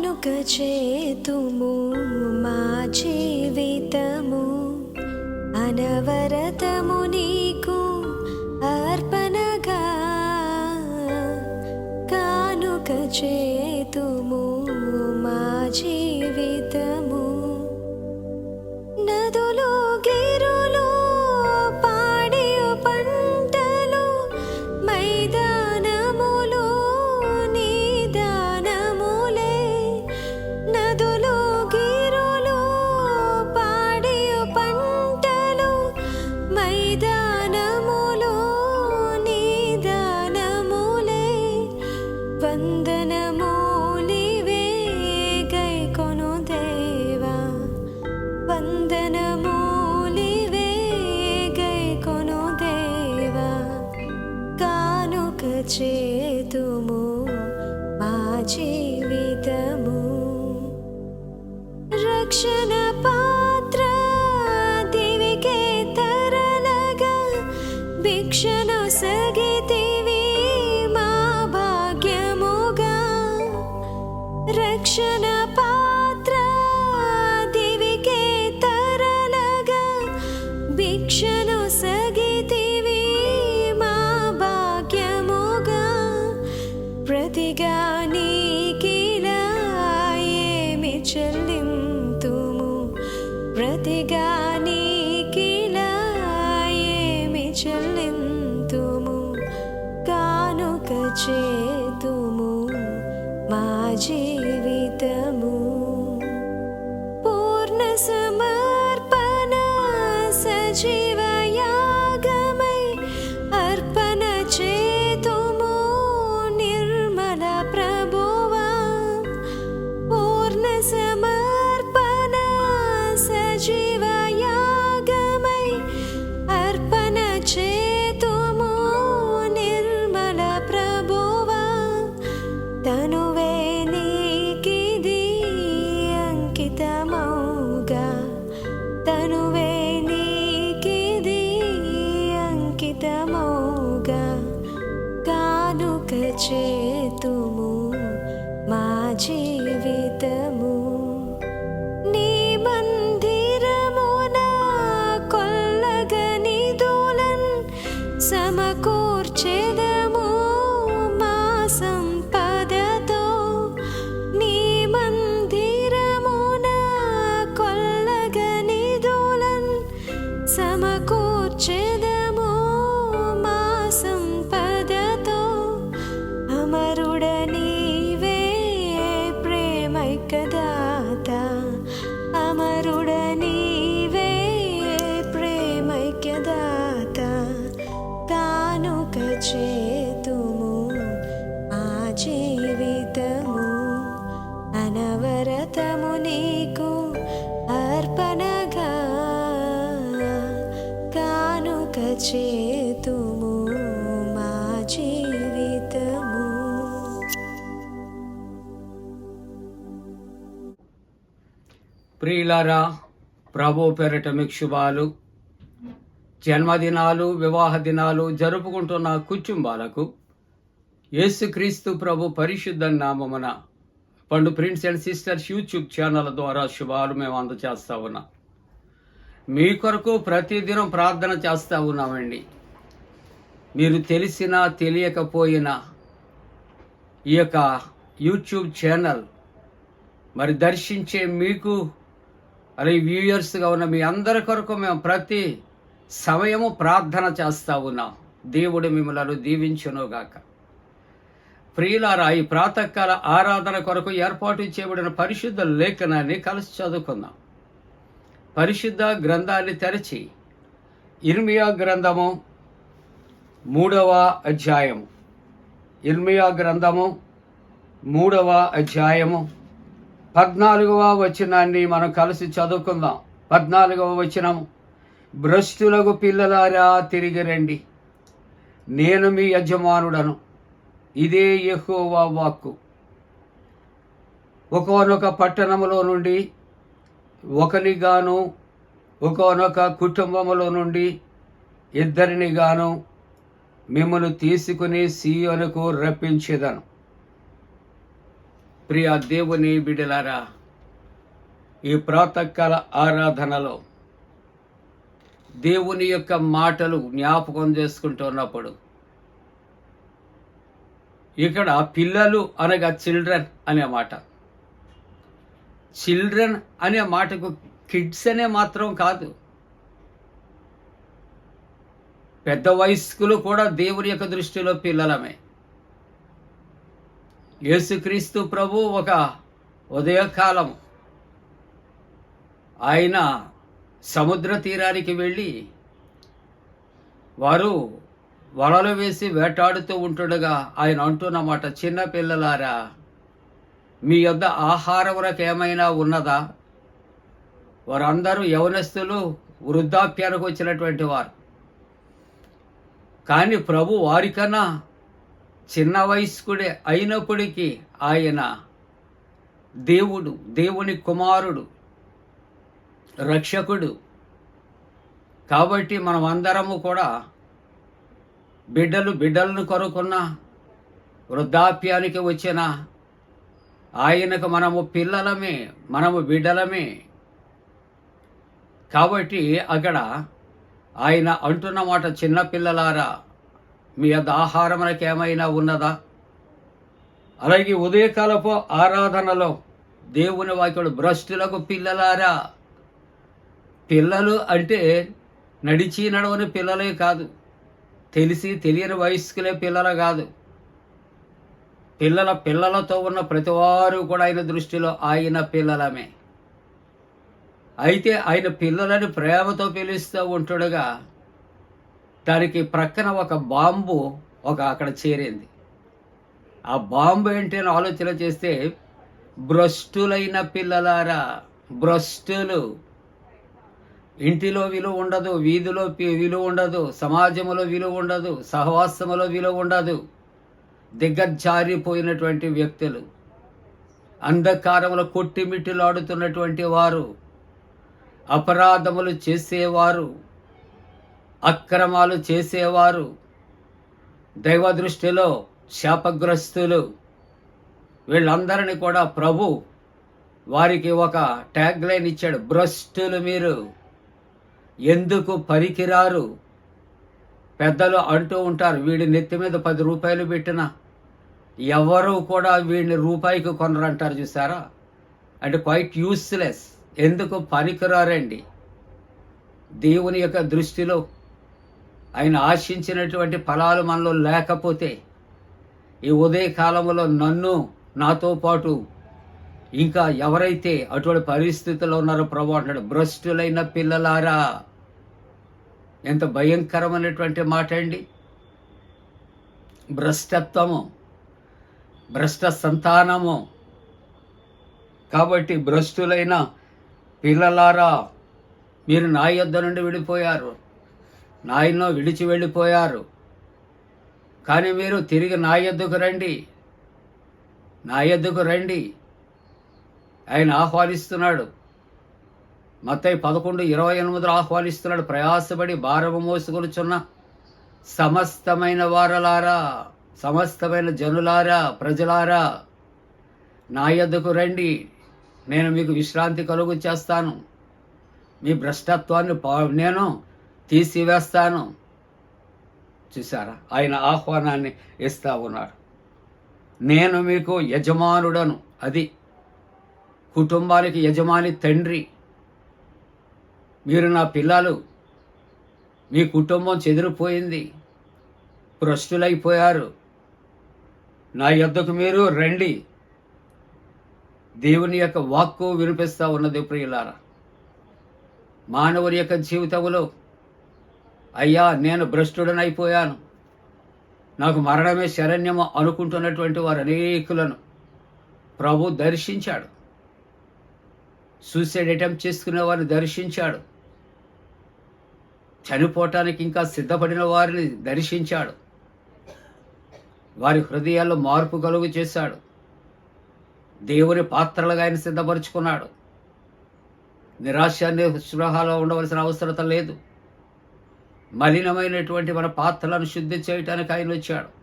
కానుక చేతుము మా జీవితము. అనవరతము నీకు అర్పణగా. కానుక చేతుము మా జీ చేతుము మా జీవితము. రక్షణ చేతుము మా జీవితము. ప్రియులారా ప్రభు పేరట మీకు శుభాలు. జన్మదినాలు వివాహ దినాలు జరుపుకుంటున్న కుటుంబాలకు యేసుక్రీస్తు ప్రభు పరిశుద్ధ నామమున Pandu prince and sisters YouTube channel ద్వారా శుభాలు మేము అందచేస్తా ఉన్నాం. మీ కొరకు ప్రతిదినం ప్రార్థన చేస్తూ ఉన్నామండి. మీరు తెలిసినా తెలియకపోయినా ఈ యొక్క యూట్యూబ్ ఛానల్ మరి దర్శించే మీకు మరి వ్యూయర్స్గా ఉన్న మీ అందరి కొరకు మేము ప్రతి సమయము ప్రార్థన చేస్తా ఉన్నాం. దేవుడు మిమ్మల్ని దీవించునుగాక. ప్రియులారా ఈ ప్రాతకాల ఆరాధన కొరకు ఏర్పాటు చేయబడిన పరిశుద్ధ లేఖనాన్ని కలిసి చదువుకుందాం. పరిశుద్ధ గ్రంథాన్ని తెరచి ఇర్మియా గ్రంథము మూడవ అధ్యాయము. ఇర్మియా గ్రంథము మూడవ అధ్యాయము. పద్నాలుగవ వచనాన్ని మనం కలిసి చదువుకుందాం. పద్నాలుగవ వచనము. భ్రష్టులకు పిల్లలారా తిరిగి రండి. నేను మీ యజమానుడను. ఇదే యెహోవా వాక్కు. ఒకనొక పట్టణములో నుండి ఒకనిగాను ఒకనొక కుటుంబములో నుండి ఇద్దరిని గాను మిమ్మల్ని తీసుకుని సీయోనుకు రప్పించేదను. ప్రియ దేవుని బిడలారా ఈ ప్రాతకాల ఆరాధనలో దేవుని యొక్క మాటలు జ్ఞాపకం చేసుకుంటున్నప్పుడు ఇక్కడ పిల్లలు అనగా చిల్డ్రన్ అనే మాట. చిల్డ్రన్ అనే మాటకు కిడ్స్ అనే మాత్రం కాదు. పెద్ద వయస్కులు కూడా దేవుని యొక్క దృష్టిలో పిల్లలమే. యేసుక్రీస్తు ప్రభు ఒక ఉదయకాలం ఆయన సముద్ర తీరానికి వెళ్ళి వారు వలలు వేసి వేటాడుతూ ఉంటుండగా ఆయన అంటున్నమాట చిన్న పిల్లలారా మీ యొద్ద ఆహారములకు ఏమైనా ఉన్నదా? వారందరూ యవనస్తులు వృద్ధాప్యానికి వచ్చినటువంటి వారు. కానీ ప్రభు వారికన్నా చిన్న వయస్కుడే అయినప్పటికీ ఆయన దేవుడు దేవుని కుమారుడు రక్షకుడు. కాబట్టి మనం అందరము కూడా బిడ్డలు బిడ్డలను కొనుక్కున్న వృద్ధాప్యానికి వచ్చిన ఆయనకు మనము పిల్లలమే మనము బిడ్డలమే. కాబట్టి అక్కడ ఆయన అంటున్న మాట చిన్న పిల్లలారా మీ యొక్క ఆహారములకు ఏమైనా ఉన్నదా? అలాగే ఉదయకాలపు ఆరాధనలో దేవుని వాక్యుడు భ్రష్టులకు పిల్లలారా. పిల్లలు అంటే నడిచి నడవని పిల్లలే కాదు తెలిసి తెలియని వయస్కులే పిల్లలు కాదు. పిల్లల పిల్లలతో ఉన్న ప్రతివారు కూడా ఆయన దృష్టిలో ఆయన పిల్లలమే. అయితే ఆయన పిల్లలని ప్రేమతో పిలుస్తూ ఉంటుండగా దానికి ప్రక్కన ఒక బాంబు ఒక అక్కడ చేరింది. ఆ బాంబు ఏంటి అని ఆలోచన చేస్తే భ్రష్టులైన పిల్లలారా భ్రష్టులు. ఇంటిలో విలువ ఉండదు వీధిలో విలువ ఉండదు సమాజంలో విలువ ఉండదు సహవాసములో విలువ ఉండదు. దిగ్గజారిపోయినటువంటి వ్యక్తులు అంధకారంలో కొట్టిమిట్టిలాడుతున్నటువంటి వారు అపరాధములు చేసేవారు అక్రమాలు చేసేవారు దైవ దృష్టిలో శాపగ్రస్తులు వీళ్ళందరినీ కూడా ప్రభు వారికి ఒక ట్యాగ్ లైన్ ఇచ్చాడు. భ్రష్టులు మీరు ఎందుకు పరికిరారు? పెద్దలు అంటూ ఉంటారు వీడి నెత్తి మీద పది రూపాయలు పెట్టిన. ఎవరు కూడా వీడిని రూపాయికి కొనరంటారు చూసారా? అంటే క్వైట్ యూస్లెస్ ఎందుకు పనికిరారండి? దేవుని యొక్క దృష్టిలో ఆయన ఆశించినటువంటి ఫలాలు మనలో లేకపోతే ఈ ఉదయకాలంలో నన్ను నాతో పాటు ఇంకా ఎవరైతే అటువంటి పరిస్థితుల్లో ఉన్నారో ప్రభు అంటాడు భ్రష్టులైన పిల్లలారా ఎంత భయంకరమైనటువంటి మాట అండి భ్రష్టత్వము భ్రష్ట సంతానము. కాబట్టి భ్రష్టులైన పిల్లలారా మీరు నా యొద్ద నుండి విడిపోయారు. నాయనో విడిచి వెళ్ళిపోయారు. కానీ మీరు తిరిగి నా యొద్దకు రండి. నా యొద్దకు రండి. ఆయన ఆహ్వానిస్తున్నాడు. మత్తయి పదకొండు ఇరవై ఎనిమిదిలో ఆహ్వానిస్తున్నాడు. ప్రయాసపడి భారము మోసుకొనుచున్న సమస్తమైన వారలారా సమస్తమైన జనులారా ప్రజలారా నా యొద్దకు రండి. నేను మీకు విశ్రాంతి కలుగు చేస్తాను మీ భ్రష్టత్వాన్ని పా- నేను తీసివేస్తాను. చూసారా ఆయన ఆహ్వానాన్ని ఇస్తా ఉన్నాడు నేను మీకు యజమానుడను అది కుటుంబానికి యజమాని తండ్రి. మీరు నా పిల్లలు. మీ కుటుంబం చెదిరిపోయింది. భ్రష్టులైపోయారు. నా యొద్దకు మీరు రండి. దేవుని యొక్క వాక్కు వినిపిస్తూ ఉన్నది ప్రియులారా. మానవుని యొక్క జీవితంలో అయ్యా నేను భ్రష్టుడనైపోయాను. నాకు మరణమే శరణ్యము అనుకుంటున్నటువంటి వారు అనేకులను ప్రభు దర్శించాడు. సూసైడ్ అటెంప్ట్ చేసుకునే వారిని దర్శించాడు. చనిపోవటానికి ఇంకా సిద్ధపడిన వారిని దర్శించాడు. వారి హృదయాల్లో మార్పు కలుగు చేశాడు. దేవుని పాత్రలుగా ఆయన సిద్ధపరుచుకున్నాడు. నిరాశ నిస్పృహలో ఉండవలసిన అవసరత లేదు. మలినమైనటువంటి మన పాత్రలను శుద్ధి చేయటానికి ఆయన వచ్చాడు.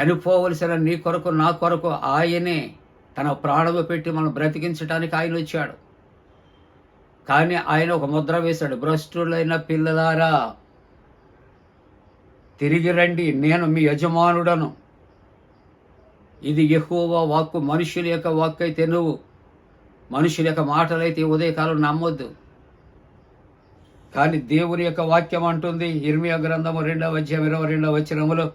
చనిపోవలసిన నీ కొరకు నా కొరకు ఆయనే తన ప్రాణము పెట్టి మనం బ్రతికించడానికి ఆయన వచ్చాడు. కానీ ఆయన ఒక ముద్ర వేశాడు. భ్రష్టులైన పిల్లలారా తిరిగి రండి. నేను మీ యజమానుడను. ఇది ఎక్కువ వాక్కు. మనుషుల యొక్క వాక్కు అయితే నువ్వు. మనుషుల యొక్క మాటలైతే ఉదయకాలం నమ్మొద్దు. కానీ దేవుని యొక్క వాక్యం అంటుంది ఇర్మియా గ్రంథము రెండవ అధ్యాయం ఇరవై రెండవ వచనములో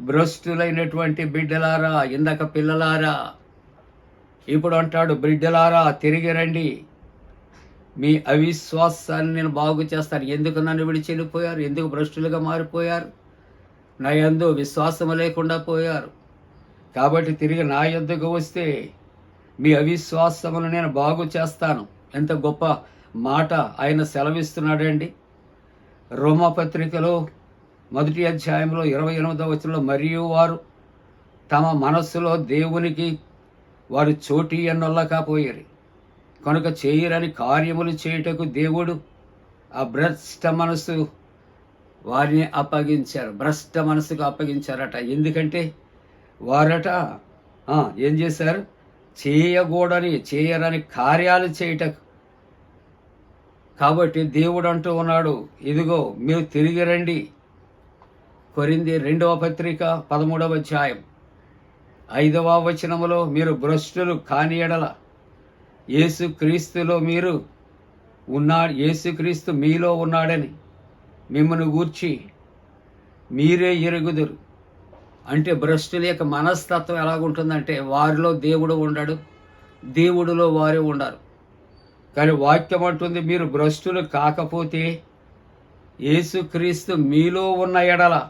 భ్రష్టులైనటువంటి బిడ్డలారా ఇందక పిల్లలారా. ఇప్పుడు అంటాడు బిడ్డలారా తిరిగి రండి. మీ అవిశ్వాసాన్ని నేను బాగు చేస్తాను. ఎందుకు నన్ను విడిచి వెళ్ళిపోయారు ఎందుకు భ్రష్టులుగా మారిపోయారు? నా యందు విశ్వాసం లేకుండా పోయారు. కాబట్టి తిరిగి నా యొద్దకు వస్తే మీ అవిశ్వాసమును నేను బాగు చేస్తాను. ఎంత గొప్ప మాట ఆయన సెలవిస్తున్నాడండి. రోమపత్రికలో మొదటి అధ్యాయంలో ఇరవై ఎనిమిదవ వచనంలో మరియు వారు తమ మనస్సులో దేవునికి వారు చోటి ఎన్నొల్లకపోయారు కనుక చేయరని కార్యములు చేయుటకు దేవుడు ఆ భ్రష్ట మనసు వారిని అప్పగించారు. భ్రష్ట మనసుకు అప్పగించారట. ఎందుకంటే వారట ఏం చేశారు? చేయకూడని చేయరని కార్యాలు చేయుటకు. కాబట్టి దేవుడు అంటూ ఉన్నాడు ఇదిగో మీరు తిరిగి రండి. కొరింది రెండవ పత్రిక పదమూడవ అధ్యాయం. ఐదవ వచనములో మీరు భ్రష్టులు కాని ఎడల యేసుక్రీస్తులో మీరు ఉన్నా యేసుక్రీస్తు మీలో ఉన్నాడని మిమ్మల్ని గూర్చి మీరే ఎరుగుదురు. అంటే భ్రష్టుల యొక్క మనస్తత్వం ఎలాగుంటుందంటే వారిలో దేవుడు ఉండడు దేవుడిలో వారే ఉండరు. కానీ వాక్యం అంటుంది మీరు భ్రష్టులు కాకపోతే యేసుక్రీస్తు మీలో ఉన్న ఎడల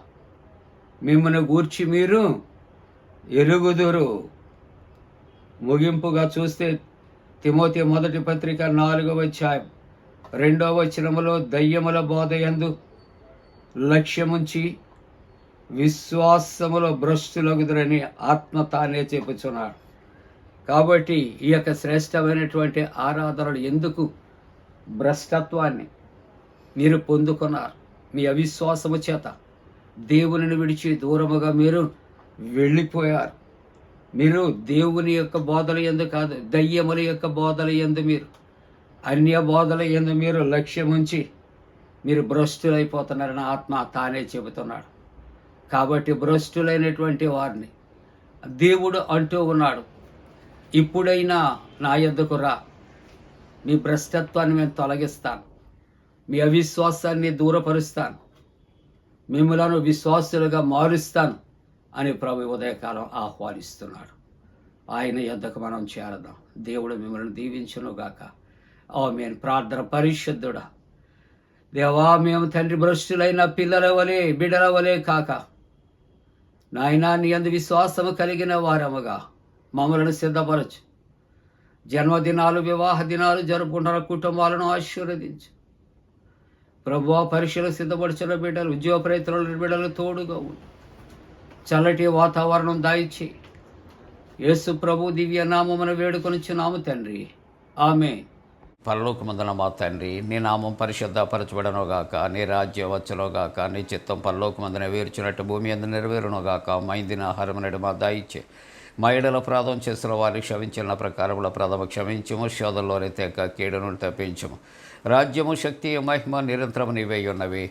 మిమ్మల్ని గూర్చి మీరు ఎరుగుదురు. ముగింపుగా చూస్తే తిమోతి మొదటి పత్రిక నాలుగవ అధ్యాయం. రెండవ వచనములో దయ్యముల బోధయందు లక్ష్యముంచి విశ్వాసములో భ్రష్టులగుదరని ఆత్మ తానే చెప్పుచున్నాడు కాబట్టి ఈ యొక్క శ్రేష్టమైనటువంటి ఆరాధనలు ఎందుకు? భ్రష్టత్వాన్ని మీరు పొందుకున్నారు. మీ అవిశ్వాసము చేత దేవునిని విడిచి దూరముగా మీరు వెళ్ళిపోయారు. మీరు దేవుని యొక్క బోధల ఎందు కాదు దయ్యముల యొక్క బోధల ఎందు మీరు అన్య బోధల ఎందు మీరు లక్ష్యం ఉంచి మీరు భ్రష్టులైపోతున్నారని ఆత్మ తానే చెబుతున్నాడు. కాబట్టి భ్రష్టులైనటువంటి వారిని దేవుడు అంటూ ఉన్నాడు ఇప్పుడైనా నా యొద్దకు రా? మీ భ్రష్టత్వాన్ని నేను తొలగిస్తాను మీ అవిశ్వాసాన్ని దూరపరుస్తాను. మిమ్మలను విశ్వాసులుగా మారుస్తాను. అని ప్రభు ఉదయకాలం ఆహ్వానిస్తున్నాడు. ఆయన యొద్దకు మనం చేరదాం. దేవుడు మిమ్మల్ని దీవించునుగాక మేము ప్రార్థన పరిశుద్ధుడా. దేవా మేము తండ్రి భ్రష్టులైన పిల్లల వలె బిడల వలె కాక. నాయనా నీ అందు విశ్వాసము కలిగిన వారముగా మమ్మలను సిద్ధపరచు. జన్మదినాలు వివాహ దినాలు జరుపుకుంటున్న కుటుంబాలను ఆశీర్వదించు. ప్రభు పరీక్షలు సిద్ధపరచిన బిడ్డలు ఉద్యోగ ప్రయత్నాలు బిడ్డలు తోడుగా ఉండు. చల్లటి వాతావరణం దాయిచ్చి. యేసు ప్రభు దివ్య నామమున వేడుకొనిచ్చున్నాము తండ్రి. ఆమె. పరలోకమందున మా తండ్రి నీ నామం పరిశుద్ధపరచబడనుగాక నీ రాజ్యం వచ్చునుగాక నీ చిత్తం పరలోకమందున వేర్చినట్టు భూమి అందు నెరవేరునుగాక మైందిన ఆహారం నడు మా దాయిచ్చే. మా ఎడల ప్రాధం చేసిన వారిని క్షమించిన ప్రకారముల ప్రథమ క్షమించము శోధంలోనే తెక్క కీడను తప్పించము. రాజ్యము శక్తి మహిమ నిరంతరం నీవై ఉన్నవి.